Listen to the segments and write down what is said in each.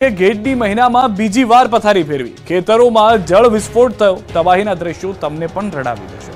ગેટની મહિનામાં બીજી વાર પથારી ફેરવી. ખેતરોમાં જળ વિસ્ફોટ થયો. તબાહીના દ્રશ્યો તમને પણ રડાવી દેશે.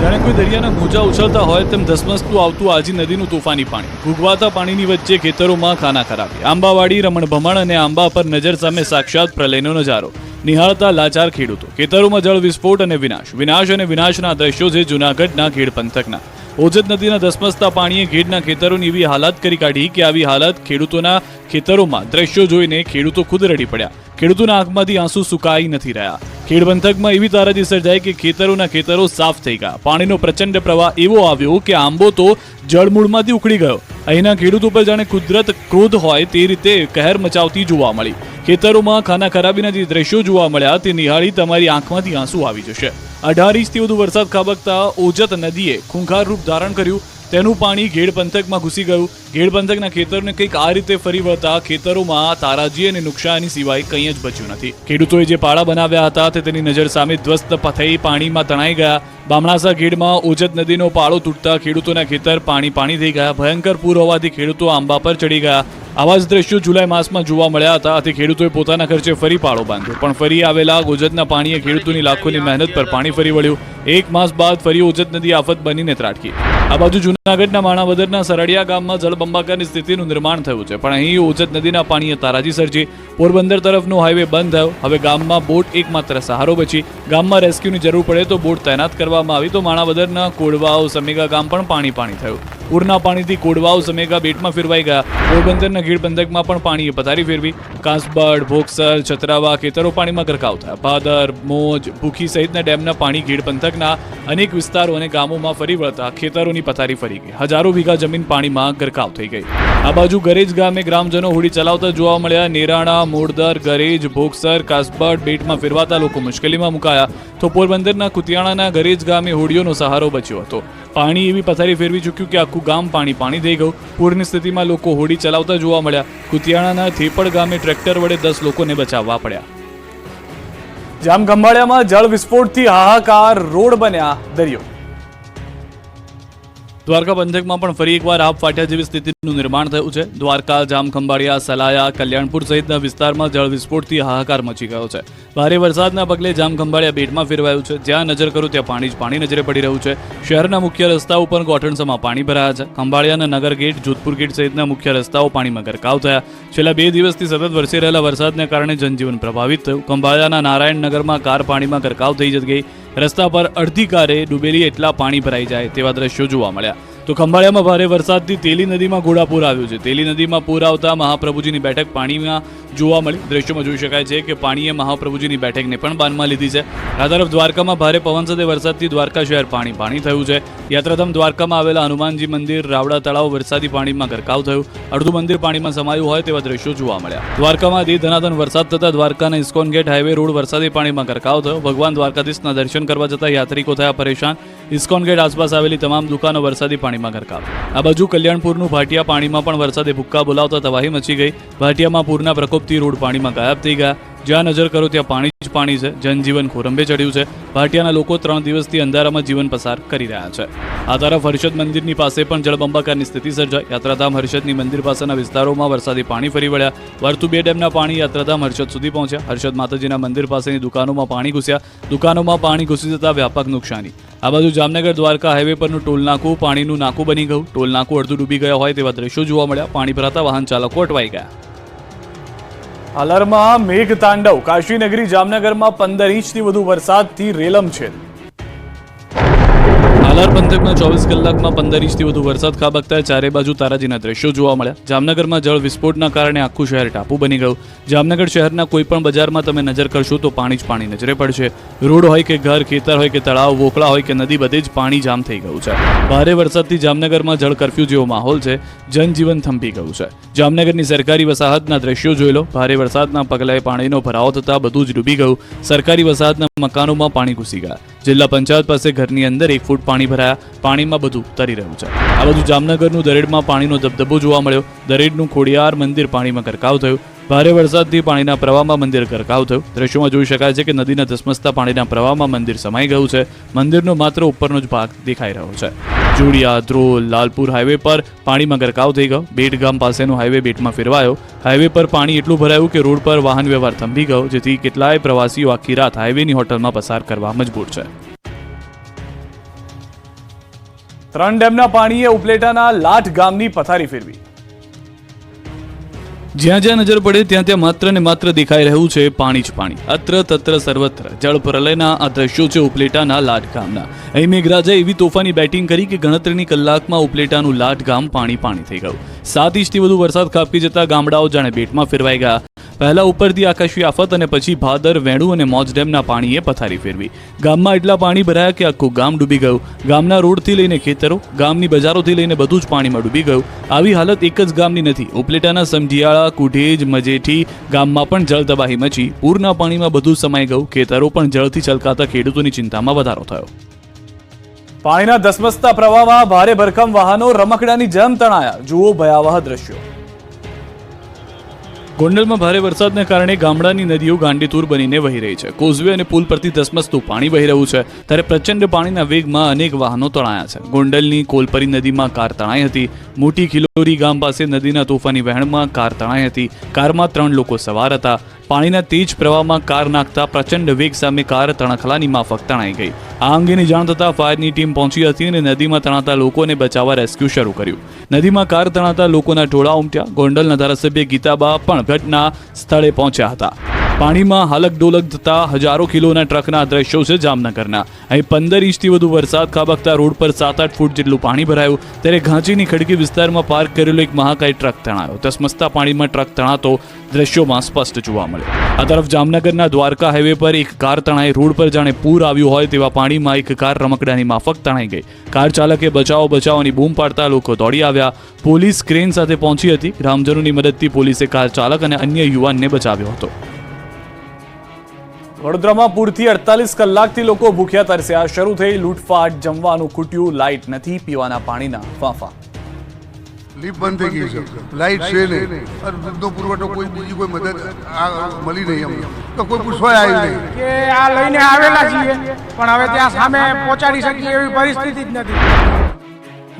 જાણે કોઈ દરિયાના મોજા ઉછળતા હોય તેમ ધસમસતું આવતું આજી નદીનું તોફાની પાણી. ભૂગવાતા પાણીની વચ્ચે ખેતરોમાં ખાના ખરાબી. આંબાવાડી રમણ ભમણ અને આંબા પર નજર સામે સાક્ષાત પ્રલયનો નજારો નિહાળતા લાચાર ખેડૂતો. ખેતરોમાં જળ વિસ્ફોટ અને વિનાશ. વિનાશ અને વિનાશના દ્રશ્યો છે જૂનાગઢના ખેડ પંથકના ઓજત નદીના ધસમસતા પાણીએ ખેડના ખેતરોની એવી હાલત કરી કાઢી કે આવી હાલત ખેડૂતોના ખેતરોમાં દ્રશ્યો જોઈને ખેડૂતો ખુદ રડી પડ્યા. ખેડૂતોના આંખમાંથી આંસુ સુકાઈ નથી રહ્યા. ખેડ પંથકમાં એવી તારાજી સર્જાઈ કે ખેતરોના ખેતરો સાફ થઈ ગયા. પાણીનો પ્રચંડ પ્રવાહ એવો આવ્યો કે આંબો તો જળમૂળમાંથી ઉખડી ગયો. અહીંના ખેડૂતો પર જાણે કુદરત ક્રોધ હોય તે રીતે કહેર મચાવતી જોવા મળી. ખેતરોમાં ખાના ખરાબીના જે દ્રશ્યો જોવા મળ્યા તે નિહાળી તમારી આંખમાંથી આંસુ આવી જશે. અઢાર ઇંચથી વધુ વરસાદ ખાબકતા ઓજત નદીએ ખૂંખાર રૂપ ધારણ કર્યું. તેનું પાણી ઘેડ પંથકમાં ઘૂસી ગયું. ઘેડ પંથકના ખેતરને કંઈક આ રીતે ફરી વળતા ખેતરોમાં તારાજી અને નુકસાની સિવાય કંઈ જ બચ્યું નથી. ખેડૂતોએ જે પાળા બનાવ્યા હતા તે તેની નજર સામે ધ્વસ્ત થઈ પાણીમાં તણાઈ ગયા. બામણાસા ઘેડમાં ઓજત નદીનો પાળો તૂટતા ખેડૂતોના ખેતર પાણી પાણી થઈ ગયા. ભયંકર પૂર હોવાથી ખેડૂતો આંબા પર ચડી ગયા. આવા જ દ્રશ્યો જુલાઈ માસમાં જોવા મળ્યા હતા. આથી ખેડૂતોએ પોતાના ખર્ચે ફરી પાળો બાંધ્યો. પણ ફરી આવેલા ઓજતના પાણીએ ખેડૂતોની લાખોની મહેનત પર પાણી ફરી વળ્યું. એક માસ બાદ ફરી ઓજત નદી આફત બનીને ત્રાટકી. આ બાજુ જૂનાગઢના માણાવદરના સરડિયા ગામમાં જળબંબાકારની સ્થિતિનું નિર્માણ થયું છે. પણ અહીં ઓજત નદીના પાણીએ તારાજી સર્જી. પોરબંદર તરફનો હાઈવે બંધ થયો. હવે ગામમાં બોટ એકમાત્ર સહારો બચી. ગામમાં રેસ્ક્યુની જરૂર પડે તો બોટ તૈનાત કરવામાં આવી. તો માણાવદરના કોડવાઓ સમેગા ગામ પણ પાણી પાણી થયું. પૂરના પાણીથી કોડવાઓ સમેગા બેટમાં ફેરવાઈ ગયા. પોરબંદરના ગીર પંથકમાં પણ પાણીએ પથારી ફેરવી. કાંસબડ, ભોગસર, છત્રાવા ખેતરો પાણીમાં ગરકાવ થયા. ભાદર, મોજ, ભૂખી સહિતના ડેમના પાણી ગીર પંથકના અનેક વિસ્તારો અને ગામોમાં ફરી વળતા ખેતરોની પથારી ફરી ગઈ. હજારો વીઘા જમીન પાણીમાં ગરકાવ થઈ ગઈ. આ બાજુ ગરેજ ગામે ગ્રામજનો હોડી ચલાવતા જોવા મળ્યા. નેરાણા મોડદર ગરેજ, ભોગસર, કાસબડ, બેટમાં ફેરવાતા લોકો મુશ્કેલીમાં મુકાયા તો પોરબંદરના કુતિયાણાના ગરેજ ગામે હોડીઓનો સહારો બચ્યો હતો. પાણી એવી પથારી ફેરવી ચૂક્યું કે આખું ગામ પાણી પાણી થઈ ગયું. પૂરની સ્થિતિમાં લોકો હોડી ચલાવતા જોવા મળ્યા. કુતિયાણાના થેપડ ગામે ટ્રેક્ટર વડે દસ લોકોને બચાવવા પડ્યા. જામ ખંભાળિયામાં જળ વિસ્ફોટથી હાહાકાર રોડ બન્યા દરિયો. દ્વારકા પંથકમાં પણ ફરી એકવાર આપ ફાટ્યા જેવી સ્થિતિનું નિર્માણ થયું છે. દ્વારકા જામખંભાળિયા સલાયા, કલ્યાણપુર સહિતના વિસ્તારમાં જળ વિસ્ફોટથી હાહાકાર મચી ગયો છે. ભારે વરસાદના પગલે જામખંભાળિયા બેટમાં ફેરવાયું છે. જ્યાં નજર કરું ત્યાં પાણી જ પાણી નજરે પડી રહ્યું છે. શહેરના મુખ્ય રસ્તા ઉપર ગોઠણસમાં પાણી ભરાયા છે. ખંભાળિયાના નગર ગેટ, જોધપુર ગેટ સહિતના મુખ્ય રસ્તાઓ પાણીમાં ગરકાવ થયા. છેલ્લા બે દિવસથી સતત વરસી રહેલા વરસાદને કારણે જનજીવન પ્રભાવિત થયું. ખંભાળિયાના નારાયણનગરમાં કાર પાણીમાં ગરકાવ થઈ ગઈ. રસ્તા પર અડધી કારે ડૂબેલી એટલા પાણી ભરાઈ જાય તેવા દ્રશ્યો જોવા મળ્યા. તો ખંભાળિયામાં ભારે વરસાદથી તેલી નદીમાં ઘોડાપૂર આવ્યું છે. તેલી નદીમાં પૂર આવતા મહાપ્રભુજીની બેઠક પાણીમાં જોવા મળી. દ્રશ્યોમાં જોઈ શકાય છે કે પાણીએ મહાપ્રભુજીની બેઠકને પણ બાનમાં લીધી છે. આ તરફ દ્વારકામાં ભારે પવન સાથે વરસાદથી દ્વારકા શહેર પાણી પાણી થયું છે. યાત્રાધામ દ્વારકામાં આવેલા હનુમાનજી મંદિર, રાવડા તળાવ વરસાદી પાણીમાં ગરકાવ થયું. અડધું મંદિર પાણીમાં સમાયું હોય તેવા દ્રશ્યો જોવા મળ્યા. દ્વારકામાં દી ધનાધન વરસાદ થતા દ્વારકાના ઇસ્કોન ગેટ હાઈવે રોડ વરસાદી પાણીમાં ગરકાવ થયો. ભગવાન દ્વારકાધીશના દર્શન કરવા જતા યાત્રિકો થયા પરેશાન. ઇસ્કોન ગેટ આસપાસ આવેલી તમામ દુકાનો વરસાદી પાણીમાં ગરકાવ. આ બાજુ કલ્યાણપુરનું ભાટિયા પાણીમાં પણ વરસાદે ભૂક્કા બોલાવતા તબાહી મચી ગઈ. ભાટિયામાં પૂરના પ્રકોપથી રોડ પાણીમાં ગાયબ થઈ ગયા. જ્યાં નજર કરો ત્યાં પાણી જ પાણી છે. જનજીવન ખોરંભે ચડ્યું છે. ભાટિયાના લોકો ત્રણ દિવસથી અંધારામાં જીવન પસાર કરી રહ્યા છે. આ તરફ હર્ષદ મંદિરની પાસે પણ જળબંબાકારની સ્થિતિ સર્જાઈ. યાત્રાધામ હર્ષદની મંદિર પાસેના વિસ્તારોમાં વરસાદી પાણી ફરી વળ્યા. વર્તુ બે ડેમના પાણી યાત્રાધામ હર્ષદ સુધી પહોંચ્યા. હર્ષદ માતાજીના મંદિર પાસેની દુકાનોમાં પાણી ઘૂસ્યા. દુકાનોમાં પાણી ઘૂસી જતા વ્યાપક નુકસાની. આ બાજુ જામનગર દ્વારકા હાઈવે પરનું ટોલ નાકું પાણીનું નાકું બની ગયું. ટોલ નાકું અડધું ડૂબી ગયા હોય તેવા દ્રશ્યો જોવા મળ્યા. પાણી ભરાતા વાહન ચાલકો અટવાઈ ગયા. હાલરમાં મેઘ તાંડવ કાશીનગરી જામનગરમાં પંદર ઇંચથી વધુ વરસાદથી રેલમ છે હાલાર પંથકમાં ચોવીસ કલાકમાં પંદર ઇંચથી વધુ વરસાદ ખાબકતા ચારે બાજુ તારાજીના દ્રશ્યો જોવા મળ્યા. જામનગરમાં જળ વિસ્ફોટના કારણે આખું શહેર ટાપુ બની ગયું. જામનગર શહેરના કોઈ પણ બજારમાં તમે નજર કરશો તો પાણી જ પાણી નજરે પડશે. રોડ હોય કે ઘર, ખેતર હોય કે તળાવ, વોકળા હોય કે નદી, બધે જ પાણી જામ થઈ ગયું છે. ભારે વરસાદથી જામનગરમાં જળ કરફ્યુ જેવો માહોલ છે. જનજીવન થંભી ગયું છે. જામનગરની સરકારી વસાહતના દ્રશ્યો જોઈ લો. ભારે વરસાદના પગલે પાણીનો ભરાવો થતાં બધું જ ડૂબી ગયું. સરકારી વસાહતના મકાનોમાં પાણી ઘૂસી ગયા. જિલ્લા પંચાયત પાસે ઘરની અંદર એક ફૂટ પાણી ભરાયા. પાણીમાં બધું તરી રહ્યું છે. આ બધું જામનગરનું દરેડમાં પાણીનો ધબધબો જોવા મળ્યો. દરેડનું ખોડિયાર મંદિર પાણીમાં ગરકાવ થયું. ભારે વરસાદથી પાણીના પ્રવાહમાં મંદિર ગરકાવ થયું. દ્રશ્યોમાં જોઈ શકાય છે કે નદીના ધસમસતા પાણીના પ્રવાહમાં મંદિર સમાઈ ગયું છે. મંદિરનો માત્ર ઉપરનો જ ભાગ દેખાઈ રહ્યો છે. જોડિયા, ધ્રોલ, લાલપુર હાઈવે પર પાણીમાં ગરકાવ થઈ ગયો. બેટ ગામ પાસેનો હાઈવે બેટમાં ફેરવાયો. હાઈવે પર પાણી એટલું ભરાયું કે રોડ પર વાહન વ્યવહાર થંભી ગયો, જેથી કેટલાય પ્રવાસીઓ આખી રાત હાઈવેની હોટલમાં પસાર કરવા મજબૂર છે. ત્રણ ડેમના પાણીએ ઉપલેટાના લાઠ ગામની પથારી ફેરવી. જ્યાં જ્યાં નજર પડે ત્યાં ત્યાં માત્ર ને માત્ર દેખાઈ રહ્યું છે પાણી જ પાણી. અત્ર તત્ર સર્વત્ર. જળ પ્રલયના આ દ્રશ્યો છે ઉપલેટાના ગામના અહીં મેઘરાજાએ એવી તોફાની બેટિંગ કરી કે ગણતરીની કલાકમાં ઉપલેટાનું ગામ પાણી પાણી થઈ ગયું. સાત ઇંચથી વધુ વરસાદ ખાબકી જતા ગામડાઓ જાણે બેટમાં ફેરવાઈ ગયા. પહેલા ઉપરથી આકાશી આફત અને પછી ભાદર, વેણુ અને મોજ ડેમના પાણીએ પથારી ફેરવી. ગામમાં એટલા પાણી ભરાયા કે આખું ગામ ડૂબી ગયું. ગામના રોડથી લઈને ખેતરો, ગામની બજારોથી લઈને બધું જ પાણીમાં ડૂબી ગયું. આવી હાલત એક જ ગામની નથી. ઉપલેટાના સમઢિયાળા કુઢેજ મજેઠી ગામમાં પણ જળ તબાહી મચી. પૂરના પાણીમાં બધું સમાઈ ગયું. ખેતરો પણ જળથી છલકાતા ખેડૂતોની ચિંતામાં વધારો થયો. પાણીના ધસમસતા પ્રવાહમાં ભારે ભરખમ વાહનો રમકડાની જેમ તણાયા. જુઓ ભયાવહ દ્રશ્યો. ગોંડલમાં ભારે વરસાદને કારણે ગામડાની નદીઓ ગાંડીતુર બનીને વહી રહી છે. કોઝવે અને પુલ પરથી ધસમસતું પાણી વહી રહ્યું છે. ત્યારે પ્રચંડ પાણીના વેગમાં અનેક વાહનો તણાયા છે. ગોંડલની કોલપરી નદીમાં કાર તણાઈ હતી. મોટી ખિલોરી ગામ પાસે નદીના તોફાની વહેણમાં કાર તણાઈ હતી. કારમાં ત્રણ લોકો સવાર હતા. પાણીના તેજ પ્રવાહમાં કાર નાખતા પ્રચંડ વેગ સામે કાર તણખલાની માફક તણાઈ ગઈ. આ અંગેની જાણ થતાં ફાયરની ટીમ પહોંચી હતી અને નદીમાં તણાતા લોકોને બચાવવા રેસ્ક્યુ શરૂ કર્યું. નદીમાં કાર તણાતા લોકોના ટોળા ઉમટ્યા. ગોંડલના ધારાસભ્ય ગીતાબા પણ ઘટના સ્થળે પહોંચ્યા હતા. પાણીમાં હાલક ડોલક થતા હજારો કિલોના ટ્રકના દ્રશ્યો છે જામનગરના. અહીં પંદર ઇંચથી વધુ વરસાદ ખાબકતા રોડ પર સાત આઠ ફૂટ જેટલું પાણી ભરાયું. ત્યારે ઘાંચીની ખડકી વિસ્તારમાં પાર્ક કરેલો એક મહાકાય ટ્રક તણાયો. તસમસતા પાણીમાં ટ્રક તણાતો દ્રશ્યોમાં સ્પષ્ટ જોવા મળ્યો. આ તરફ જામનગરના દ્વારકા હાઈવે પર એક કાર તણાઈ. રોડ પર જાણે પૂર આવ્યું હોય તેવા પાણીમાં એક કાર રમકડાની માફક તણાઈ ગઈ. કાર ચાલકે બચાવો બચાવોની બૂમ પાડતા લોકો દોડી આવ્યા. પોલીસ ક્રેન સાથે પહોંચી હતી. રામજનોની મદદથી પોલીસે કાર ચાલક અને અન્ય યુવાનને બચાવ્યો હતો. વડોદરામાં પૂરથી અડતાલીસ કલાકથી લોકો ભૂખ્યા તરસ્યા. શરૂ થઈ લૂંટફાટ જમવાનું ખૂટ્યું લાઇટ નથી પીવાના પાણીના ફાંફા. લીફ બંધ થઈ ગઈ છે. લાઇટ છે નહીં. અને દૂધનો પુરવઠો કોઈ બીજી કોઈ મદદ મળી નહીં અમને તો કોઈ પૂછવા આવ્યું નહીં. કે આ લઈને આવેલા છીએ પણ હવે ત્યાં સામે પહોંચાડી શકીએ એવી પરિસ્થિતિ જ નથી.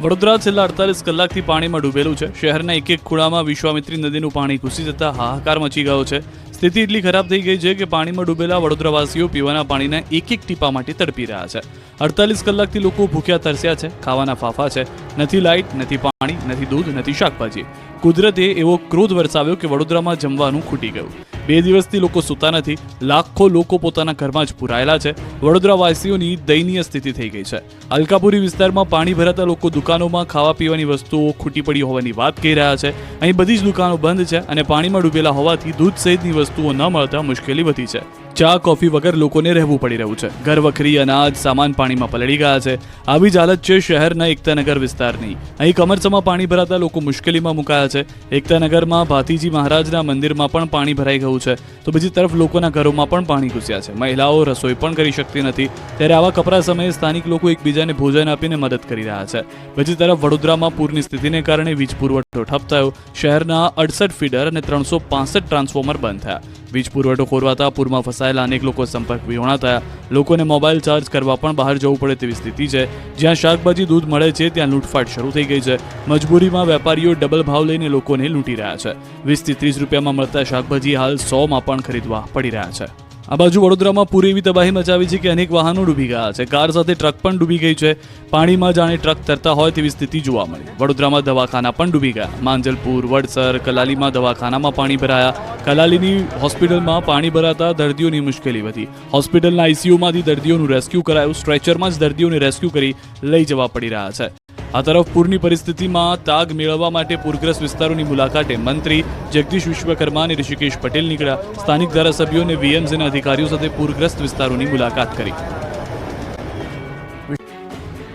વડોદરા છેલ્લા અડતાલીસ કલાકથી પાણીમાં ડૂબેલું છે. શહેરના એક એક ખૂણામાં વિશ્વામિત્રી નદીનું પાણી ઘૂસી જતા હાહાકાર મચી ગયો છે. સ્થિતિ એટલી ખરાબ થઈ ગઈ છે કે પાણીમાં ડૂબેલા વડોદરાવાસીઓ પીવાના પાણીના એક એક ટીપા માટે તડપી રહ્યા છે. અડતાલીસ કલાકથી લોકો ભૂખ્યા તરસ્યા છે, ખાવાના ફાફા છે. નથી લાઇટ, નથી પાણી, નથી દૂધ, નથી શાકભાજી. કુદરતે એવો ક્રોધ વરસાવ્યો કે વડોદરામાં જમવાનું ખૂટી ગયું. બે દિવસથી લોકો સૂતા નથી, લાખો લોકો પોતાના ઘરમાં જ પુરાયેલા છે. વડોદરાવાસીઓની દયનીય સ્થિતિ થઈ ગઈ છે. અલકાપુરી વિસ્તારમાં પાણી ભરાતા લોકો દુકાનોમાં ખાવા પીવાની વસ્તુઓ ખૂટી પડી હોવાની વાત કહી રહ્યા છે. અહીં બધી જ દુકાનો બંધ છે અને પાણીમાં ડૂબેલા હોવાથી દૂધ સહિતની વસ્તુઓ ન મળતા મુશ્કેલી વધી છે. ચા, કોફી વગર લોકોને રહેવું પડી રહ્યું છે. ઘર વખરી, અનાજ, સામાન પાણીમાં પલળી ગયા છે. આવી જ હાલત છે શહેરના એકતાનગર વિસ્તારની. અહીં કમરસમાં પાણી ભરાતા લોકો મુશ્કેલીમાં મુકાયા છે. એકતાનગરમાં ભાતીજી મહારાજના મંદિરમાં પણ પાણી ભરાઈ ગયું છે. તો બીજી તરફ લોકોના ઘરોમાં પણ પાણી ઘૂસ્યા છે. મહિલાઓ રસોઈ પણ કરી શકતી નથી. ત્યારે આવા કપરા સમયે સ્થાનિક લોકો એકબીજાને ભોજન આપીને મદદ કરી રહ્યા છે. બીજી તરફ વડોદરામાં પૂરની સ્થિતિને કારણે વીજ પુરવઠો ઠપ થયો. શહેરના અડસઠ ફીડર અને ત્રણસો ટ્રાન્સફોર્મર બંધ થયા. વીજ પુરવઠો ખોરવાતા, પૂરમાં ફસાયેલા અનેક લોકો સંપર્ક વિહોણા થયા લોકોને મોબાઈલ ચાર્જ કરવા પણ બહાર જવું પડે તેવી સ્થિતિ છે. જ્યાં શાકભાજી, દૂધ મળે છે, ત્યાં લૂંટફાટ શરૂ થઈ ગઈ છે. મજબૂરીમાં વેપારીઓ ડબલ ભાવ લઈને લોકોને લૂંટી રહ્યા છે. વીસથી ત્રીસ રૂપિયામાં મળતા શાકભાજી હાલ સોમાં પણ ખરીદવા પડી રહ્યા છે. આ બાજુ વડોદરામાં પૂરી એવી તબાહી મચાવી છે કે અનેક વાહનો ડૂબી ગયા છે. કાર સાથે ટ્રક પણ ડૂબી ગઈ છે. પાણીમાં જાણે ટ્રક તરતા હોય તેવી સ્થિતિ જોવા મળી. વડોદરામાં દવાખાના પણ ડૂબી ગયા. માંજલપુર, વડસર, કલાલીમાં દવાખાનામાં પાણી ભરાયા. કલાલીની હોસ્પિટલમાં પાણી ભરાતા દર્દીઓની મુશ્કેલી વધી. હોસ્પિટલના આઈસીયુમાંથી દર્દીઓનું રેસ્ક્યુ કરાયું. સ્ટ્રેચરમાં જ દર્દીઓને રેસ્ક્યુ કરી લઈ જવા પડી રહ્યા છે. આ તરફ પૂરની પરિસ્થિતિમાં તાગ મેળવવા માટે પૂરગ્રસ્ત વિસ્તારોની મુલાકાતે મંત્રી જગદીશ વિશ્વકર્મા અને ઋષિકેશ પટેલ નીકળ્યા. સ્થાનિક ધારાસભ્યો અને વીએમસીના અધિકારીઓ સાથે પૂરગ્રસ્ત વિસ્તારોની મુલાકાત કરી.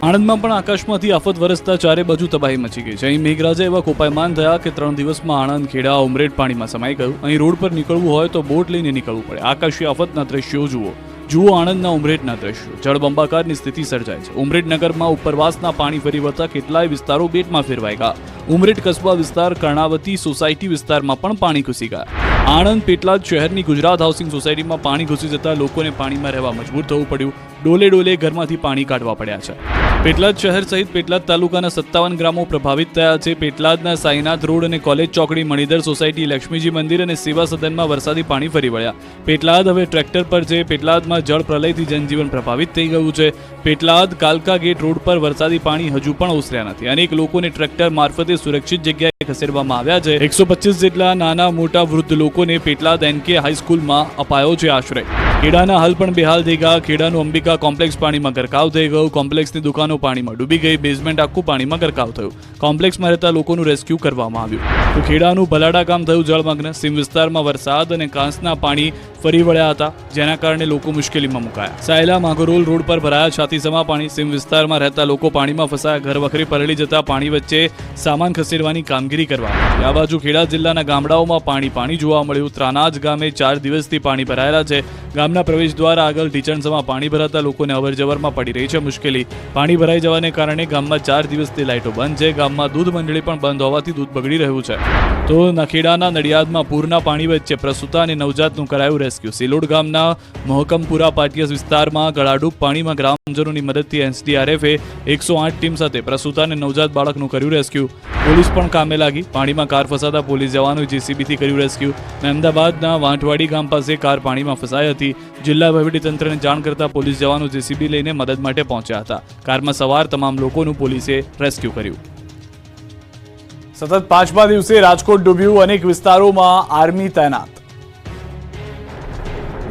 આણંદમાં પણ આકાશમાંથી આફત વરસતા ચારે બાજુ તબાહી મચી ગઈ છે. અહીં મેઘરાજા એવા કોપાયમાન થયા કે ત્રણ દિવસમાં આણંદ, ખેડા ઉમરેડ પાણીમાં સમાઈ ગયું. અહીં રોડ પર નીકળવું હોય તો બોટ લઈને નીકળવું પડે. આકાશી આફતના દ્રશ્યો જુઓ. જુઓ આણંદના ઉમરેઠના દ્રશ્યો. જળબંબાકારની સ્થિતિ સર્જાય છે. ઉમરેઠ નગરમાં ઉપરવાસના પાણી ફરી વળતા કેટલાય વિસ્તારો બેટમાં ફેરવાઈ ગયા. ઉમરેઠ કસ્બા વિસ્તાર, કર્ણાવતી સોસાયટી વિસ્તારમાં પણ પાણી ઘૂસી ગયા. આણંદ પેટલાદ શહેરની ગુજરાત હાઉસિંગ સોસાયટીમાં પાણી ઘૂસી જતા લોકોને પાણીમાં રહેવા મજબૂર થવું પડ્યું. ડોલે ડોલે ઘરમાંથી પાણી કાઢવા પડ્યા છે. પેટલાદ શહેર સહિત પેટલાદ તાલુકાના સત્તાવન ગ્રામો પ્રભાવિત થયા છે. પેટલાદના સાઈનાથ રોડ અને કોલેજ ચોકડી, મણિધર સોસાયટી, લક્ષ્મીજી મંદિર અને સેવા સદનમાં વરસાદી પાણી ફરી વળ્યા. પેટલાદ હવે ટ્રેક્ટર પર છે. પેટલાદમાં જળ પ્રલયથી જનજીવન પ્રભાવિત થઈ ગયું છે. પેટલાદ કાલકા ગેટ રોડ પર વરસાદી પાણી હજુ પણ ઓસર્યા નથી. અનેક લોકોને ટ્રેક્ટર મારફતે સુરક્ષિત જગ્યાએ ખસેડવામાં આવ્યા છે. એકસો જેટલા નાના મોટા વૃદ્ધ લોકોને પેટલાદ એનકે હાઈસ્કૂલમાં અપાયો છે આશ્રય ખેડાના હાલ પણ બેહાલ થઈ ગયા. ખેડાનું અંબિકા કોમ્પ્લેક્સ પાણીમાં ગરકાવ થઈ ગયું. કોમ્પ્લેક્સની દુકાનો પાણીમાં ડૂબી ગઈ બેઝમેન્ટ આખું પાણીમાં ગરકાવ થયું. કોમ્પ્લેક્સમાં રહેતા લોકોનું રેસ્ક્યુ કરવામાં આવ્યું. ખેડાનું ભલાડા ગામ થયું જળમગ્ન. સીમ વિસ્તારમાં વરસાદ અને કાંસના પાણી ફરી વળ્યા હતા, જેના કારણે લોકો મુશ્કેલીમાં મુકાયા. સાયલા માગરોલ રોડ પર ભરાયા છાતીસમા પાણી સીમ વિસ્તારમાં રહેતા લોકો પાણીમાં ફસાયા, ઘર વખરી પલળી જતા પાણી વચ્ચે સામાન ખસેડવાની કામગીરી કરવા આ બાજુ ખેડા જિલ્લાના ગામડાઓમાં પાણી પાણી જોવા મળ્યું. ત્રાનાજ ગામે ચાર દિવસથી પાણી ભરાયેલા છે. ગામના પ્રવેશ દ્વારા આગળ ઢીચણસમાં પાણી ભરાતા લોકોને અવરજવરમાં પડી રહી છે મુશ્કેલી. પાણી ભરાઈ જવાને કારણે ગામમાં ચાર દિવસથી લાઇટો બંધ છે. ગામમાં દૂધ મંડળી પણ બંધ હોવાથી દૂધ બગડી રહ્યું છે. તો નખેડાના નડિયાદમાં પૂરના પાણી વચ્ચે પ્રસૂતા અને નવજાતનું કરાયું રેસ્ક્યુ. સિલોડ ગામના મહકમપુરા પાટિયસ વિસ્તારમાં ગળાડૂબ પાણીમાં ગ્રામજનોની મદદથી એનસીડીઆરએફે એકસો આઠ ટીમ સાથે પ્રસૂતા અને નવજાત બાળકનું કર્યું રેસ્ક્યુ. પોલીસ પણ કામે લાગી. પાણીમાં કાર ફસાતા પોલીસ જવાનો જેસીબીથી કર્યું રેસ્ક્યુ અમદાવાદના વાંટવાડી ગામ પાસે કાર પાણીમાં ફસાઈ હતી. જિલ્લા વહીવટીતંત્રને જાણ કરતા પોલીસ જવાનો જેસીબી લઈને મદદ માટે પહોંચ્યા હતા. કારમાં સવાર તમામ લોકોનું પોલીસે રેસ્ક્યુ કર્યું. સતત પાંચમા દિવસે રાજકોટ ડૂબ્યું અનેક વિસ્તારોમાં આર્મી તૈનાત.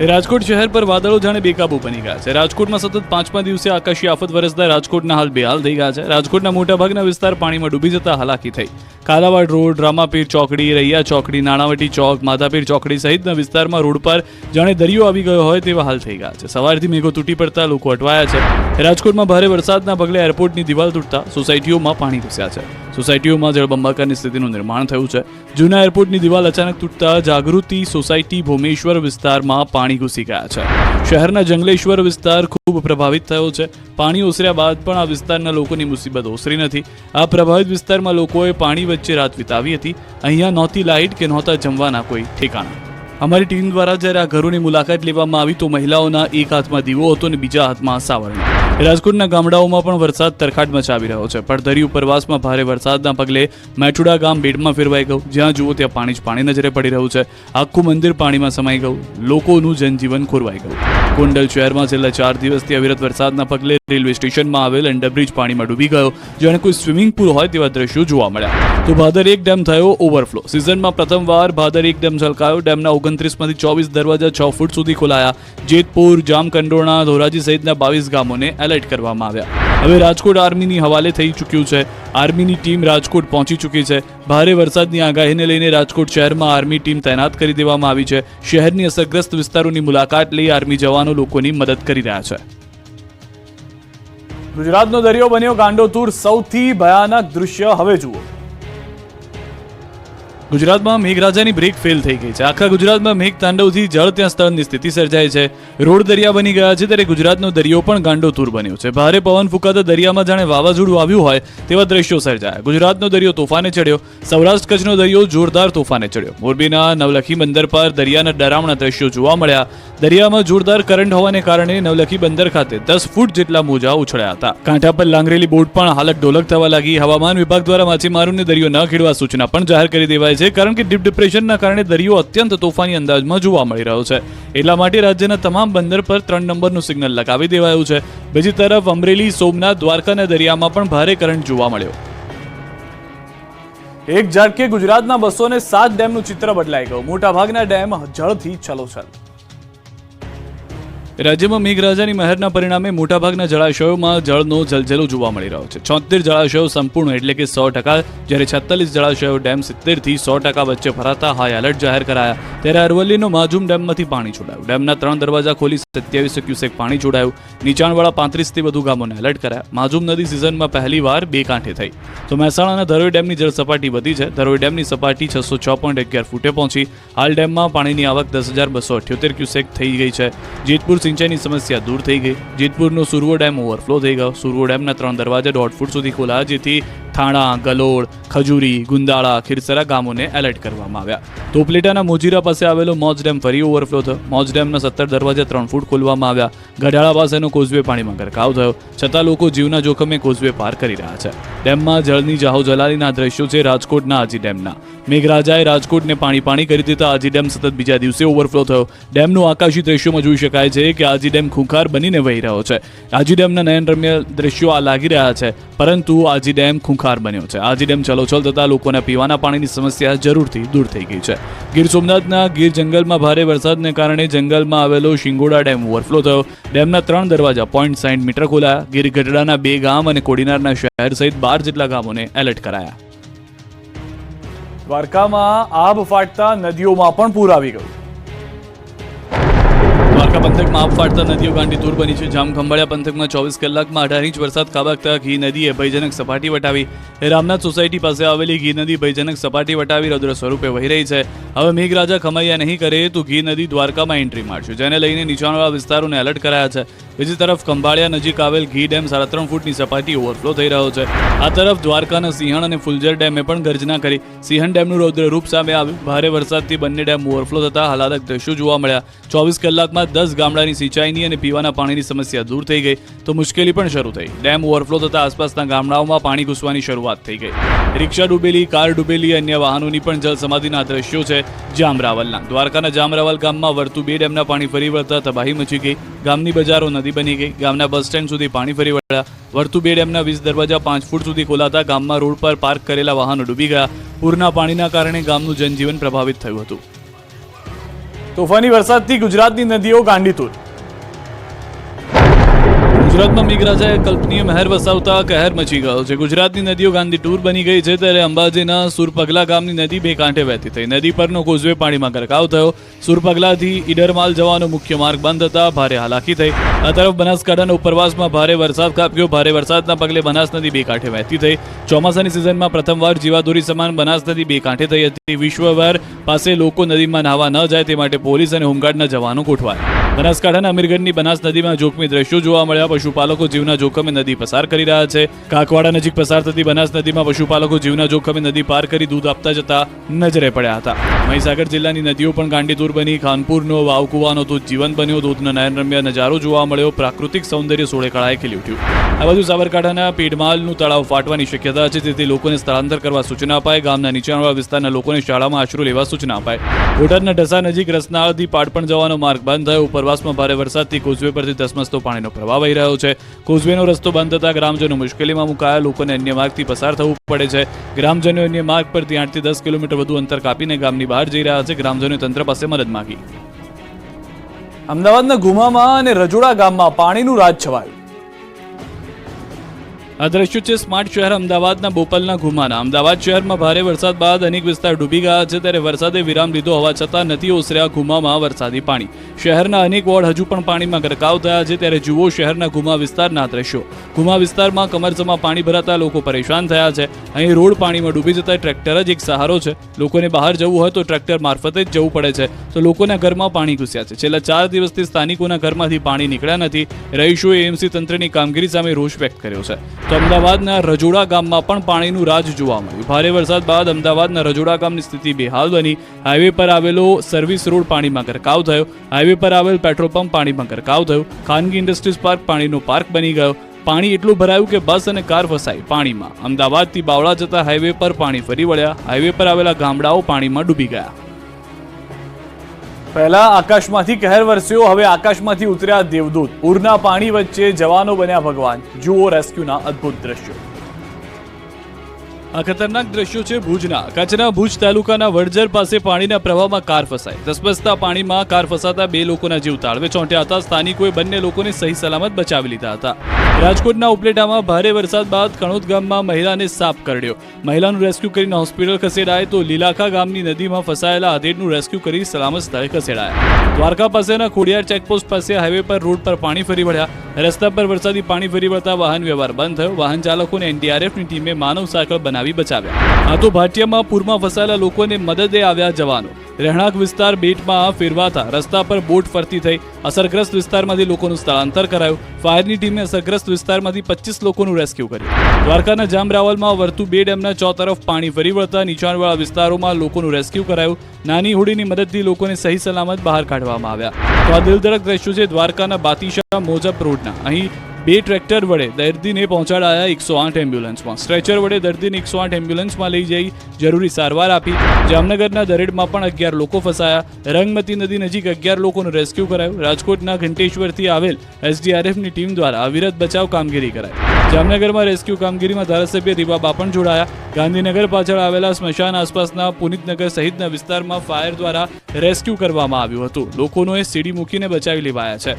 રાજકોટ શહેર પર વાદળો જાણે બેકાબુ બની ગયા છે. રાજકોટમાં સતત પાંચમા દિવસે આકાશી આફત વરસતા રાજકોટના હાલ બેહાલ થઈ ગયા છે. રાજકોટના મોટાભાગના વિસ્તાર પાણીમાં ડૂબી જતા હાલાકી થઈ. કાલાવાડ રોડ, રામાપીર ચોકડી, રૈયા ચોકડી, નાણાવટી ચોક, માધાપીર ચોકડી સહિતના વિસ્તારમાં રોડ પર જાણે દરિયો આવી ગયો હોય તેવા હાલ થઈ ગયા છે. સવારથી મેઘો તૂટી પડતા લોકો અટવાયા છે. રાજકોટમાં ભારે વરસાદના પગલે એરપોર્ટની દિવાલ તૂટતા સોસાયટીઓમાં પાણી ઘૂસ્યા છે. સોસાયટીઓમાં જળબંબાકારની સ્થિતિનું નિર્માણ થયું છે. જૂના એરપોર્ટની દિવાલ અચાનક તૂટતા જાગૃતિ સોસાયટી ભૂમેશ્વર વિસ્તારમાં પાણી ઘૂસી ગયા છે. શહેરના જંગલેશ્વર વિસ્તાર ખૂબ પ્રભાવિત થયો છે. પાણી ઓસર્યા બાદ પણ આ વિસ્તારના લોકોની મુસીબત ઓસરી નથી. આ પ્રભાવિત વિસ્તારમાં લોકોએ પાણી વચ્ચે રાત વિતાવી હતી. અહીંયા નહોતી લાઇટ કે નહોતા જમવાના કોઈ ઠેકાણા. અમારી ટીમ દ્વારા જ્યારે આ ઘરોની મુલાકાત લેવામાં આવી તો મહિલાઓના એક હાથમાં દીવો હતો અને બીજા હાથમાં સાવરણી. રાજકોટના ગામડાઓમાં પણ વરસાદ તરખાટ મચાવી રહ્યો છે. પડધરી ઉપરવાસમાં ભારે વરસાદના પગલે મેઠુડા ગામ બેડમાં ફેરવાઈ ગયું. જ્યાં જુઓ ત્યાં પાણી જ પાણી નજરે પડી રહ્યું છે. આખું મંદિર પાણીમાં સમાઈ ગયું. લોકોનું જનજીવન ખોરવાઈ ગયું. ગોંડલ શહેરમાં છેલ્લા ચાર દિવસથી અવિરત વરસાદના પગલે રેલવે સ્ટેશનમાં આવેલ અંડરબ્રિજ પાણીમાં ડૂબી ગયો. જાણે કોઈ સ્વિમિંગ પુલ હોય તેવા દ્રશ્યો જોવા મળ્યા. તો ભાદર એક ડેમ થયો ઓવરફ્લો. સિઝનમાં પ્રથમવાર ભાદર એક ડેમ છલકાયો ડેમના ઓગણત્રીસમાંથી ચોવીસ દરવાજા છ ફૂટ સુધી ખોલાયા. જેતપુર જામકંડોરણા ધોરાજી સહિતના બાવીસ ગામોને એલર્ટ કરવામાં આવ્યા. હવે રાજકોટ આર્મીની હવાલે થઈ ચૂક્યું છે. આર્મીની ટીમ રાજકોટ પહોંચી ચૂકી છે. ભારે વરસાદની આગાહીને લઈને રાજકોટ શહેરમાં આર્મી ટીમ તૈનાત કરી દેવામાં આવી છે. શહેરની અસરગ્રસ્ત વિસ્તારોની મુલાકાત લઈ આર્મી જવાનો લોકોની મદદ કરી રહ્યા છે. ગુજરાતનો દરિયો બન્યો ગાંડોતુર. સૌથી ભયાનક દૃશ્ય હવે જુઓ. ગુજરાતમાં મેઘરાજાની બ્રેક ફેલ થઈ ગઈ છે. આખા ગુજરાતમાં મેઘ તાંડવથી જળ ત્યાં સ્થળની સ્થિતિ સર્જાય છે. રોડ દરિયા બની ગયા છે ત્યારે ગુજરાતનો દરિયો પણ ગાંડોતુર બન્યો છે. ભારે પવન ફૂંકાતા દરિયામાં જાણે વાવાઝોડું આવ્યું હોય તેવા દ્રશ્યો સર્જાયા. ગુજરાતનો દરિયો તોફાને ચડ્યો. સૌરાષ્ટ્ર કચ્છનો દરિયો જોરદાર તોફાને ચડ્યો. મોરબીના નવલખી બંદર પર દરિયાના ડરામણા દ્રશ્યો જોવા મળ્યા. દરિયામાં જોરદાર કરંટ હોવાને કારણે નવલખી બંદર ખાતે દસ ફૂટ જેટલા મોજા ઉછળ્યા હતા. કાંઠા પર લાંગરેલી બોટ પણ હાલક ડોલક થવા લાગી. હવામાન વિભાગ દ્વારા માછીમારોને દરિયો ન ખેડવા સૂચના પણ જાહેર કરી દેવાય છે. કારણ કે ડીપ ડિપ્રેશનના કારણે દરિયો અત્યંત તોફાની અંદાજમાં જોવા મળી રહ્યો છે. એટલા માટે રાજ્યના તમામ બંદર પર ત્રણ નંબરનું સિગ્નલ લગાવી દેવાયું છે. બીજી તરફ અમરેલી, સોમનાથ, દ્વારકાના દરિયામાં પણ ભારે કરંટ જોવા મળ્યો. એક ઝાટકે ગુજરાતના બસો ને સાત ડેમનું ચિત્ર બદલાઈ ગયું. મોટાભાગના ડેમ જળથી છલોછલ. રાજ્યમાં મેઘરાજાની મહેરના પરિણામે મોટાભાગના જળાશયોમાં જળનો જલજલો જોવા મળી રહ્યો છે. છોતેર જળાશયો સંપૂર્ણ એટલે કે સો ટકા, જ્યારે છેતાલીસ જળાશયો ડેમ સિત્તેરથી સો ટકા વચ્ચે ભરાતા હાઈ એલર્ટ જાહેર કરાયા. ત્યારે અરવલ્લીનો માજુમ ડેમમાંથી પાણી છોડાયું. ડેમના ત્રણ દરવાજા ખોલી સત્યાવીસ ક્યુસેક પાણી છોડાયું. નીચાણવાળા પાંત્રીસથી વધુ ગામોને એલર્ટ કરાયા. માજુમ નદી સિઝનમાં પહેલીવાર બે કાંઠે થઈ. તો મહેસાણાના ધરોઈ ડેમની જળસપાટી વધી છે. ધરોઈ ડેમની સપાટી છસો છ પોઈન્ટ અગિયાર ફૂટે પહોંચી. હાલ ડેમમાં પાણીની આવક દસ હજાર બસો અઠ્યોતેર ક્યુસેક થઈ ગઈ છે. જેતપુર સિંચાઈની સમસ્યા દૂર થઈ ગઈ. જેતપુરનો સુરવો ડેમ ઓવરફ્લો થઈ ગયો. સુરવો ડેમના ત્રણ દરવાજા દોઢ ફૂટ સુધી ખોલાયા જેથી થાણા ગલોડ ખજૂરી, ગુંદાળા, ખીરસરા ગામોને એલર્ટ કરવામાં આવ્યા. તોપલેટાના મોજીરા પાસે આવેલો મોજ ડેમ ફરી ઓવરફ્લો થયો. મોજ ડેમના સત્તર દરવાજા ત્રણ ફૂટ ખોલવામાં આવ્યા. ગઢાળા પાસેનો કોઝવે પાણીમાં ગરકાવ થયો. છતાં લોકો જીવના જોખમે કોઝવે પાર કરી રહ્યા છે. ડેમમાં જળની જાહો જલાલીના દ્રશ્યો છે રાજકોટના આજી ડેમના. મેઘરાજાએ રાજકોટને પાણી પાણી કરી દેતા આજી ડેમ સતત બીજા દિવસે ઓવરફ્લો થયો. ડેમનું આકાશી દ્રશ્યોમાં જોઈ શકાય છે કે આજી ડેમ ખૂંખાર બનીને વહી રહ્યો છે. આજી ડેમના નયનરમ્ય દ્રશ્યો આ લાગી રહ્યા છે. પરંતુ આજી ડેમ ખૂંખાર બન્યો છે. આજી ડેમ ચલોચલ થતા લોકોને પીવાના પાણીની સમસ્યા જરૂરથી દૂર થઈ ગઈ છે. ગીર સોમનાથના ગીર જંગલમાં ભારે વરસાદને કારણે જંગલમાં આવેલો શિંગોડા ડેમ ઓવરફ્લો થયો. ડેમના ત્રણ દરવાજા પોઈન્ટ સાઈઠ મીટર ખોલ્યા. ગીર ગઢડાના બે ગામ અને કોડીનારના શહેર સહિત બાર જેટલા ગામોને એલર્ટ કરાયા. દ્વારકામાં આબ ફાટતા નદીઓમાં પણ પૂર આવી ગયું. દ્વારકા પંથકમાં આબ ફાટતા નદીઓ ગાંડી દૂર બની છે. જામ ખંભાળિયા પંથકમાં ચોવીસ કલાકમાં અઢાર ઇંચ વરસાદ ખાબકતા ઘી નદીએ ભયજનક સપાટી વટાવી. રામનાથ સોસાયટી પાસે આવેલી ઘી નદી ભયજનક સપાટી વટાવી રૌદ્ર સ્વરૂપે વહી રહી છે. હવે મેઘરાજા ખમૈયા નહીં કરે તો ઘી નદી દ્વારકામાં એન્ટ્રી મારશે. જેને લઈને નીચાણવાળા વિસ્તારોને એલર્ટ કરાયા છે. બીજી તરફ ખંભાળિયા નજીક આવેલ ઘી ડેમ સાડા ત્રણ ફૂટની સપાટી ઓવરફ્લો થઈ રહ્યો છે. આ તરફ દ્વારકાના સિંહણ અને ફુલજર ડેમે પણ ગર્જના કરી. સિંહણ ડેમનું રૌદ્ર રૂપ સામે આવ્યું. ભારે વરસાદથી બંને ડેમ ઓવરફ્લો થતા હાલાદક દ્રશ્યો જોવા મળ્યા. ચોવીસ કલાકમાં દસ ગામડાની સિંચાઈની અને પીવાના પાણીની સમસ્યા દૂર થઈ ગઈ તો મુશ્કેલી પણ શરૂ થઈ. ડેમ ઓવરફ્લો થતા આસપાસના ગામડાઓમાં પાણી ઘૂસવાની શરૂઆત થઈ ગઈ. રિક્ષા ડૂબેલી, કાર ડૂબેલી, અન્ય વાહનોની પણ જલસમાધિના દ્રશ્યો છે જામરાવલના. દ્વારકાના જામરાવલ ગામમાં વર્તુ બે ડેમના પાણી ફરી વળતા તબાહી મચી ગઈ. ગામની બજારો નદી બની ગઈ. ગામના બસ સ્ટેન્ડ સુધી પાણી ફરી વળ્યા. વર્તુ બે ડેમના વીસ દરવાજા પાંચ ફૂટ સુધી ખોલાતા ગામમાં રોડ પર પાર્ક કરેલા વાહનો ડૂબી ગયા. પૂરના પાણીના કારણે ગામનું જનજીવન પ્રભાવિત થયું હતું. તોફાની વરસાદથી ગુજરાતની નદીઓ ગાંડીતુર. ગુજરાતમાં મેઘરાજાએ કલ્પનીય મહેર વસાવતા કહેર મચી ગયો છે. ગુજરાતની નદીઓ ગાંધી ટૂર બની ગઈ છે ત્યારે અંબાજીના સુરપગલા ગામની નદી બે કાંઠે વહેતી થઈ. નદી પરનો કોઝવે પાણીમાં ગરકાવ થયો. સુરપગલાથી ઈડરમાલ જવાનો મુખ્ય માર્ગ બંધ હતા. ભારે હાલાકી થઈ. આ તરફ બનાસકાંઠાના ઉપરવાસમાં ભારે વરસાદ કાપ્યો ભારે વરસાદના પગલે બનાસ નદી બે કાંઠે વહેતી થઈ. ચોમાસાની સિઝનમાં પ્રથમવાર જીવાદોરી સમાન બનાસ નદી બે કાંઠે થઈ હતી. વિશ્વભર પાસે લોકો નદીમાં નાહવા ન જાય તે માટે પોલીસ અને હોમગાર્ડના જવાનો ગોઠવાયા. બનાસકાંઠાના અમીરગઢની બનાસ નદીમાં જોખમી દ્રશ્યો જોવા મળ્યા. પશુપાલકો જીવના જોખમે નદી પસાર કરી રહ્યા છે. કાકવાડા નજીક પસાર થતી બનાસ નદીમાં પશુપાલકો જીવના જોખમે નદી પાર કરી દૂધ આપતા જતા નજરે પડ્યા હતા. મહીસાગર જિલ્લાની નદીઓ પણ ગાંડીતુર બની. ખાનપુરનો વાવકુવાનો તો જીવન બન્યો. દૂધનો નયનરમ્ય નજારો જોવા મળ્યો. પ્રાકૃતિક સૌંદર્ય સોળે કળાએ ખીલી ઉઠ્યું. આ બાજુ સાબરકાંઠાના પેડમાલનું તળાવ ફાટવાની શક્યતા છે. તેથી લોકોને સ્થળાંતર કરવા સૂચના અપાય. ગામના નીચાણવાળા વિસ્તારના લોકોને શાળામાં આશરો લેવા સૂચના અપાય. બોટાદના ઢસા નજીક રસનાળથી પાટપણ જવાનો માર્ગ બંધ થયો. ઉપરવાસમાં ભારે વરસાદથી કોઝવે પરથી ધસમસતો પાણીનો પ્રવાહ વહી રહ્યો છે. કોઝવેનો રસ્તો બંધ થતા ગ્રામજનો મુશ્કેલીમાં મુકાયા. લોકોને અન્ય માર્ગથી પસાર થવું પડે છે. ગ્રામજનો અન્ય માર્ગ પરથી આઠથી દસ કિલોમીટર વધુ અંતર કાપીને ગામની બહાર જઈ રહ્યા છે. ગ્રામજનોએ તંત્ર પાસે મદદ માંગી. અમદાવાદના ગુમામાં અને રજોડા ગામમાં પાણીનું રાજ છવાયું. આ દ્રશ્યો છે સ્માર્ટ શહેર અમદાવાદના બોપલના ઘુમાના. અમદાવાદ શહેરમાં ભારે વરસાદ બાદ અનેક વિસ્તાર ડૂબી ગયા છે ત્યારે વરસાદે વિરામ લીધો હોવા છતાં નથી ઓસર્યા ઘુમામાં વરસાદી પાણી. શહેરના અનેક વોર્ડ હજુ પણ પાણીમાં ગરકાવ થયા છે ત્યારે જુઓ શહેરના ઘુમા વિસ્તારના દ્રશ્યો. ઘુમા વિસ્તારમાં કમરસમાં પાણી ભરાતા લોકો પરેશાન થયા છે. અહીં રોડ પાણીમાં ડૂબી જતા ટ્રેક્ટર જ એક સહારો છે. લોકોને બહાર જવું હોય તો ટ્રેક્ટર મારફતે જ જવું પડે છે. તો લોકોના ઘરમાં પાણી ઘૂસ્યા છે. છેલ્લા ચાર દિવસથી સ્થાનિકોના ઘરમાંથી પાણી નીકળ્યા નથી. રહીશોએ એમસી તંત્રની કામગીરી સામે રોષ વ્યક્ત કર્યો છે. તો અમદાવાદના રજોડા ગામમાં પણ પાણીનું રાજ જોવા મળ્યું. ભારે વરસાદ બાદ અમદાવાદના રજોડા ગામની સ્થિતિ બેહાલ બની. હાઈવે પર આવેલો સર્વિસ રોડ પાણીમાં ગરકાવ થયો. હાઈવે પર આવેલ પેટ્રોલ પંપ પાણીમાં ગરકાવ થયો. ખાનગી ઇન્ડસ્ટ્રીઝ પાર્ક પાણીનો પાર્ક બની ગયો. પાણી એટલું ભરાયું કે બસ અને કાર ફસાઈ પાણીમાં. અમદાવાદથી બાવળા જતા હાઈવે પર પાણી ફરી વળ્યા. હાઈવે પર આવેલા ગામડાઓ પાણીમાં ડૂબી ગયા. પહેલા આકાશમાંથી કહેર વરસ્યો, હવે આકાશમાંથી ઉતર્યા દેવદૂત. પૂરના પાણી વચ્ચે જવાનો બન્યા ભગવાન. જુઓ રેસ્ક્યુના અદ્ભુત દ્રશ્યો. આ ખતરનાક દ્રશ્યો છે ભુજના. કચ્છના ભુજ તાલુકાના વડજર પાસે પાણીના પ્રવાહમાં કાર ફસાઈ. ધસમસતા પાણીમાં કાર ફસાતા બે લોકોના જીવ તાળવે ચોંટ્યા હતા સ્થાનિકોએ બંને લોકોને સહી સલામત બચાવી લીધા હતા. રાજકોટના ઉપલેટામાં ભારે વરસાદ બાદ કણોદ ગામમાં મહિલાને સાપ કરડ્યો. મહિલાનું રેસ્ક્યુ કરીને હોસ્પિટલ ખસેડાય તો લીલાખા ગામની નદીમાં ફસાયેલા આધેડનું રેસ્ક્યુ કરી સલામત સ્થળે ખસેડાયા. દ્વારકા પાસેના ખોડિયાર ચેકપોસ્ટ પાસે હાઈવે પર રોડ પર પાણી ફરી વળ્યા. રસ્તા પર વરસાદી પાણી ફરી વળતા વાહન વ્યવહાર બંધ થયો. વાહન ચાલકોને એનડીઆરએફની ટીમે માનવ સાંકળ બનાવી બચાવ્યા. આ ભાટિયામાં પૂરમાં ફસાયેલા લોકોને મદદે આવ્યા જવાનો. રહેણાંક વિસ્તાર બેટમાં ફેરવાતા રસ્તા પર બોટ ફરતી થઈ અસરગ્રસ્ત વિસ્તારમાંથી લોકોનું સ્થળાંતર કરાયું. ફાયરની ટીમે અસરગ્રસ્ત વિસ્તારમાંથી પચીસ લોકોનું રેસ્ક્યુ કર્યું. દ્વારકાના જામરાવલમાં વર્તુ બે ડેમના ચો તરફ પાણી ફરી વળતા નીચાણવાળા વિસ્તારોમાં લોકોનું રેસ્ક્યુ કરાયું. નાની હોડીની મદદથી લોકોને સહી સલામત બહાર કાઢવામાં આવ્યા. તો આ દિલધડક દ્રશ્યો છે દ્વારકાના બાતીશા મોજબ રોડના. અહીં બે ટ્રેક્ટર વડે દર્દીને પહોંચાડાયા એકસો આઠ એમ્બ્યુલન્સમાં. સ્ટ્રેચર વડે દર્દીને એકસો આઠ એમ્બ્યુલન્સમાં લઈ જઈ જરૂરી સારવાર આપી. જામનગરના દરેડમાં પણ અગિયાર લોકો ફસાયા. રંગમતી નદી નજીક અગિયાર લોકોનું રેસ્ક્યુ કરાયું. રાજકોટના ઘંટેશ્વરથી આવેલ એસડીઆરએફની ટીમ દ્વારા અવિરત બચાવ કામગીરી કરાઈ. જામનગરમાં રેસ્ક્યુ કામગીરીમાં ધારાસભ્ય રીવા પણ જોડાયા. ગાંધીનગર પાછળ આવેલા સ્મશાન આસપાસના પુનિતનગર સહિતના વિસ્તારમાં ફાયર દ્વારા રેસ્ક્યુ કરવામાં આવ્યું હતું. લોકોને સીડી મૂકીને બચાવી લેવાયા છે.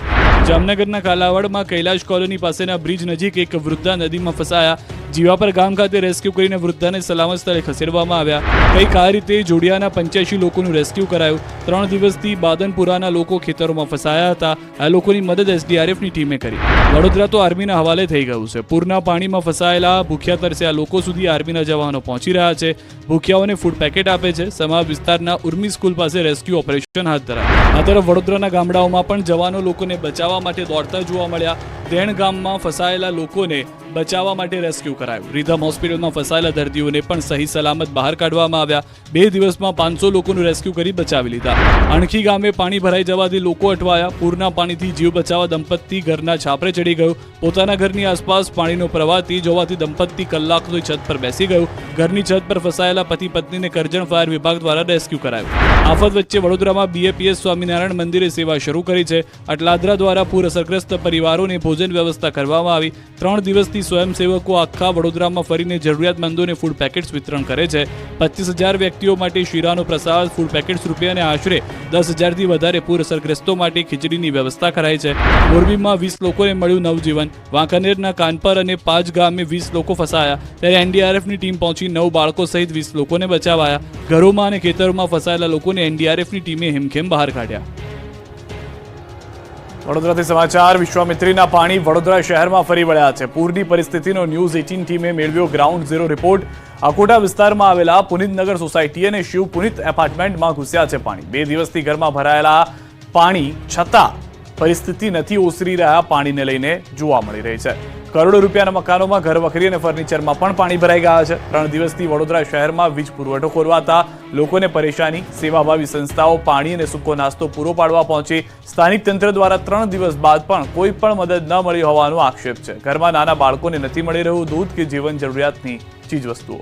જામનગરના કાલાવાડમાં કૈલાશ કોલોની પાસેના બ્રિજ નજીક એક વૃદ્ધા નદીમાં ફસાયા. જીવાપર ગામ ખાતે રેસ્ક્યુ કરીને વૃદ્ધાને સલામત સ્થળે ખસેડવામાં આવ્યા. કંઈક આ રીતે જોડિયાના પંચ્યાસી લોકોનું રેસ્ક્યુ કરાયું. ત્રણ દિવસથી બાદનપુરાના લોકો ખેતરોમાં ફસાયા હતા. આ લોકોની મદદ એસડીઆરએફની ટીમે કરી. વડોદરા તો આર્મીના હવાલે થઈ ગયું છે. પૂરના પાણીમાં ફસાયેલા ભૂખ્યા તરસ્યા લોકો સુધી આર્મીના જવાનો પહોંચી રહ્યા છે. ભૂખ્યાઓને ફૂડ પેકેટ આપે છે. સમા વિસ્તારના ઉર્મી સ્કૂલ પાસે રેસ્ક્યુ ઓપરેશન હાથ ધરાયું. આ તરફ વડોદરાના ગામડાઓમાં પણ જવાનો લોકોને બચાવવા માટે દોડતા જોવા મળ્યા. દેણ ગામમાં ફસાયેલા લોકોને બચાવવા માટે રેસ્ક્યુ કરાયું. રીધમ હોસ્પિટલમાં ફસાયેલા દર્દીઓને પણ સહી સલામત બહાર કાઢવામાં આવ્યા. બે દિવસમાં પાંચસો લોકોનું રેસ્ક્યુ કરી બચાવી લીધા. અણખી ગામે પાણી ભરાઈ જવાથી લોકો અટવાયા. પૂરના પાણીથી જીવ બચાવવા દંપતી ઘરના છાપરે ચડી ગયું. પોતાના ઘરની આસપાસ પાણીનો પ્રવાહથી જોવાથી દંપતી કલાકનો છત પર બેસી ગયું. ઘરની છત પર ફસાયેલા પતિ પત્નીને કરજણ ફાયર વિભાગ દ્વારા રેસ્ક્યુ કરાયું. આફત વચ્ચે વડોદરામાં બીએપીએસ સ્વામિનારાયણ મંદિરે સેવા શરૂ કરી છે. અટલાદરા દ્વારા પૂર અસરગ્રસ્ત પરિવારોને ભોજન વ્યવસ્થા કરવામાં આવી. ત્રણ દિવસથી સ્વયંસેવકો આખા વડોદરામાં ફરીને જરૂરિયાતમંદોને ફૂડ પેકેટ્સ વિતરણ કરે છે. પચીસ હજાર વ્યક્તિઓ માટે શીરાનો પ્રસાદ ફૂડ પેકેટ્સ રૂપે અને આશરે દસ હજારથી વધારે પૂર અસરગ્રસ્તો માટે ખીચડીની વ્યવસ્થા કરાઈ છે. મોરબીમાં વીસ લોકોને મળ્યું નવજીવન. વાંકાનેરના કાનપર અને પાંચ ગામે વીસ લોકો ફસાયા. ત્યારે એનડીઆરએફની ટીમ પહોંચી નવ બાળકો સહિત વીસ લોકોને બચાવાયા. ઘરોમાં અને ખેતરોમાં ફસાયેલા લોકોને એનડીઆરએફની ટીમે હેમખેમ બહાર કાઢ્યા. વડોદરાથી સમાચાર, વિશ્વામિત્રીના પાણી વડોદરા શહેરમાં ફરી વળ્યા છે. પૂરની પરિસ્થિતિનો ન્યૂઝ એટીન ટીમે મેળવ્યો. Ground zero report. અકોટા વિસ્તારમાં આવેલા પુનિતનગર સોસાયટી અને શિવ પુનિત એપાર્ટમેન્ટમાં ઘૂસ્યા છે પાણી. બે દિવસથી ઘરમાં ભરાયેલા પાણી છતાં પરિસ્થિતિ નથી ઓસરી રહ્યા. પાણીને લઈને જોવા મળી રહી છે. કરોડો રૂપિયાના મકાનોમાં ઘર વખરી અને ફર્નિચરમાં પણ પાણી ભરાઈ ગયા છે. ત્રણ દિવસથી વડોદરા શહેરમાં વીજ પુરવઠો ખોરવાતા લોકોને પરેશાની. સેવાભાવી સંસ્થાઓ પાણી અને સૂકો નાસ્તો પૂરો પાડવા પહોંચી. સ્થાનિક તંત્ર દ્વારા ત્રણ દિવસ બાદ પણ કોઈ પણ મદદ ન મળી હોવાનો આક્ષેપ છે. ઘરમાં નાના બાળકોને નથી મળી રહ્યું દૂધ કે જીવન જરૂરિયાતની ચીજવસ્તુઓ.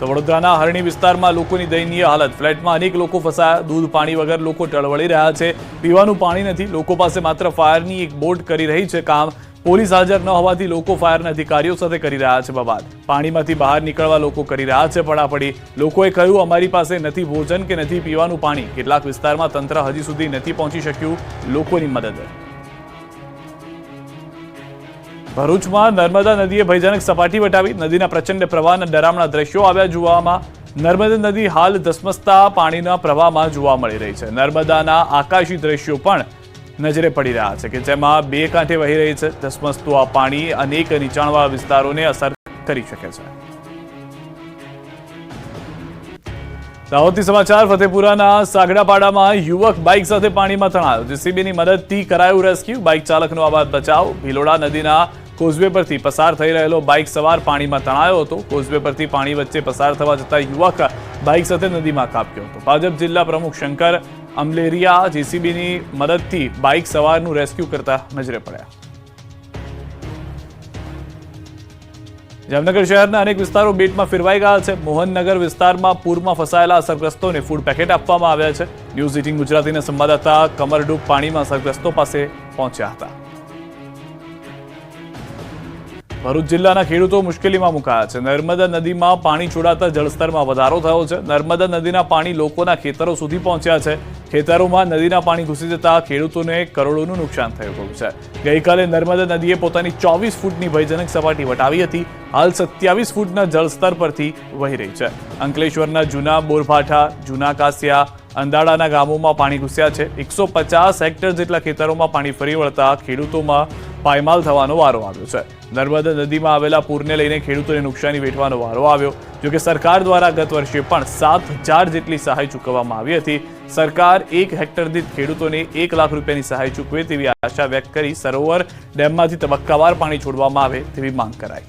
તો વડોદરાના હરણી વિસ્તારમાં લોકોની દયનીય હાલત. ફ્લેટમાં અનેક લોકો ફસાયા. દૂધ, પાણી વગર લોકો ટળવળી રહ્યા છે. પીવાનું પાણી નથી. લોકો પાસે માત્ર ફાયરની એક બોટ કરી રહી છે કામ. પોલીસ હાજર ન હોવાથી લોકો ફાયરના અધિકારીઓ સાથે કરી રહ્યા છે બબાદ. પાણીમાંથી બહાર નીકળવા લોકો કરી રહ્યા છે પડાપડી. લોકોએ કહ્યું, અમારી પાસે નથી ભોજન કે નથી પીવાનું પાણી. કેટલાક વિસ્તારમાં તંત્ર હજી સુધી નથી પહોંચી શક્યું લોકોની મદદ. ભરૂચમાં નર્મદા નદીએ ભયજનક સપાટી વટાવી. નદીના પ્રચંડ પ્રવાહના ડરામણા દ્રશ્યો આવ્યા જોવામાં. નર્મદા નદી હાલ ધસમસતા પાણીના પ્રવાહમાં જોવા મળી રહી છે. નર્મદાના આકાશી દ્રશ્યો પણ નજરે પડી રહ્યા છે કે જેમાં બે કાંઠે વહી રહી છે. ધસમસતું આ પાણી અનેક નીચાણવાળા વિસ્તારોને અસર કરી શકે છે. દાહોદથી સમાચાર, ફતેપુરાના સાગડાપાડામાં યુવક બાઇક સાથે પાણીમાં તણાયો જેસીબીની મદદથી કરાયું રેસ્ક્યુ. બાઇક ચાલકનો આબાદ બચાવ. ભીલોડા નદીના કોઝવે પરથી પસાર થઈ રહેલો બાઇક સવાર પાણીમાં તણાયો હતો. કોઝવે પરથી પાણી વચ્ચે પસાર થવા જતા યુવક બાઇક સાથે નદીમાં કાપ્યો હતો. ભાજપ જિલ્લા પ્રમુખ શંકર અમલેરિયા જેસીબીની મદદથી બાઇક સવારનું રેસ્ક્યુ કરતા નજરે પડ્યા. જામનગર શહેરના અનેક વિસ્તારો બેટમાં ફેરવાઈ ગયા છે. મોહનનગર વિસ્તારમાં પૂરમાં ફસાયેલા અસરગ્રસ્તોને ફૂડ પેકેટ આપવામાં આવ્યા છે. ન્યૂઝ એટીન ગુજરાતીના સંવાદદાતા કમરડૂબ પાણીમાં અસરગ્રસ્તો પાસે પહોંચ્યા હતા. ભરૂચ જિલ્લાના ખેડૂતો મુશ્કેલીમાં મુકાયા છે. નર્મદા નદીમાં પાણી છોડાતા જળસ્તરમાં વધારો થયો છે. નર્મદા નદીના પાણી લોકોના ખેતરો સુધી પહોંચ્યા છે. ખેતરોમાં નદીના પાણી ઘૂસી જતા ખેડૂતોને કરોડોનું નુકસાન થયું છે ગઈકાલે નર્મદા નદીએ પોતાની ચોવીસ ફૂટની ભયજનક સપાટી વટાવી હતી. હાલ સત્યાવીસ ફૂટના જળસ્તર પરથી વહી રહી છે. અંકલેશ્વરના જૂના બોરભાઠા, જૂના કાસિયા, અંદાડાના ગામોમાં પાણી ઘૂસ્યા છે. એકસો પચાસ હેક્ટર જેટલા ખેતરોમાં પાણી ફરી વળતા ખેડૂતોમાં પાયમાલ થવાનો વારો આવ્યો છે. નર્મદા નદીમાં આવેલા પૂરને લઈને ખેડૂતોને નુકસાની વેઠવાનો વારો આવ્યો. જોકે સરકાર દ્વારા ગત વર્ષે પણ સાત હજાર જેટલી સહાય ચૂકવવામાં આવી હતી. સરકાર એક હેક્ટર દીઠ ખેડૂતોને એક લાખ રૂપિયાની સહાય ચૂકવે તેવી આશા વ્યક્ત કરી સરોવર ડેમમાંથી તબક્કાવાર પાણી છોડવામાં આવે તેવી માંગ કરાઈ.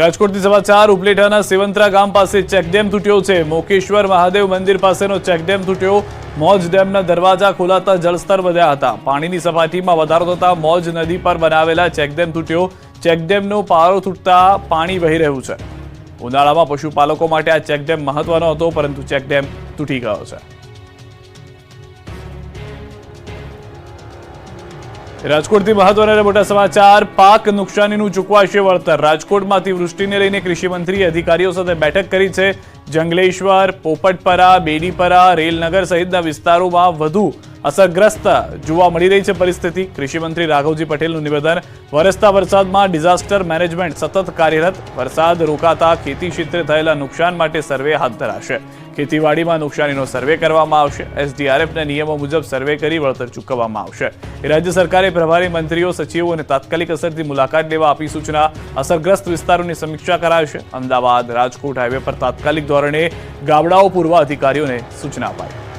રાજકોટથી સમાચાર ઉપલેટાના સેવંતરા ગામ પાસે ચેકડેમ તૂટ્યો છે. મોકેશ્વર મહાદેવ મંદિર પાસેનો ચેકડેમ તૂટ્યો. મોજ ડેમના દરવાજા ખોલાતા જળસ્તર વધ્યા હતા. પાણીની સપાટીમાં વધારો થતા મોજ નદી પર બનાવેલા ચેકડેમ તૂટ્યો. ચેકડેમનો પારો તૂટતા પાણી વહી રહ્યું છે. ઉનાળામાં પશુપાલકો માટે આ ચેકડેમ મહત્વનો હતો, પરંતુ ચેકડેમ તૂટી ગયો છે. રાજકોટથી મહત્વના મોટા સમાચાર. પાક નુકસાનીનું ચૂકવાશે વળતર. રાજકોટમાં વૃષ્ટિને લઈને કૃષિ મંત્રીએ અધિકારીઓ સાથે બેઠક કરી છે. જંગલેશ્વર, પોપટપરા બેડીપરા રેલનગર સહિતના વિસ્તારોમાં વધુ અસરગ્રસ્ત જોવા મળી રહી છે પરિસ્થિતિ. કૃષિમંત્રી રાઘવજી પટેલનું નિવેદન, વરસતા વરસાદમાં ડિઝાસ્ટર મેનેજમેન્ટ સતત કાર્યરત, વરસાદ રોકાતા ખેતી ક્ષેત્રે થયેલા નુકસાન માટે સર્વે હાથ ધરાશે. ખેતીવાડીમાં નુકસાનીનો સર્વે કરવામાં આવશે. એસડીઆરએફના નિયમો મુજબ સર્વે કરી વળતર ચૂકવવામાં આવશે. રાજ્ય સરકારે પ્રભારી મંત્રીઓ, સચિવો અને તાત્કાલિક અસરથી મુલાકાત લેવા આપી સૂચના અસરગ્રસ્ત વિસ્તારોની સમીક્ષા કરાશે. અમદાવાદ, રાજકોટ હાઈવે પર તાત્કાલિક ધોરણે ગાબડાઓ પૂરવા અધિકારીઓને સૂચના અપાઈ.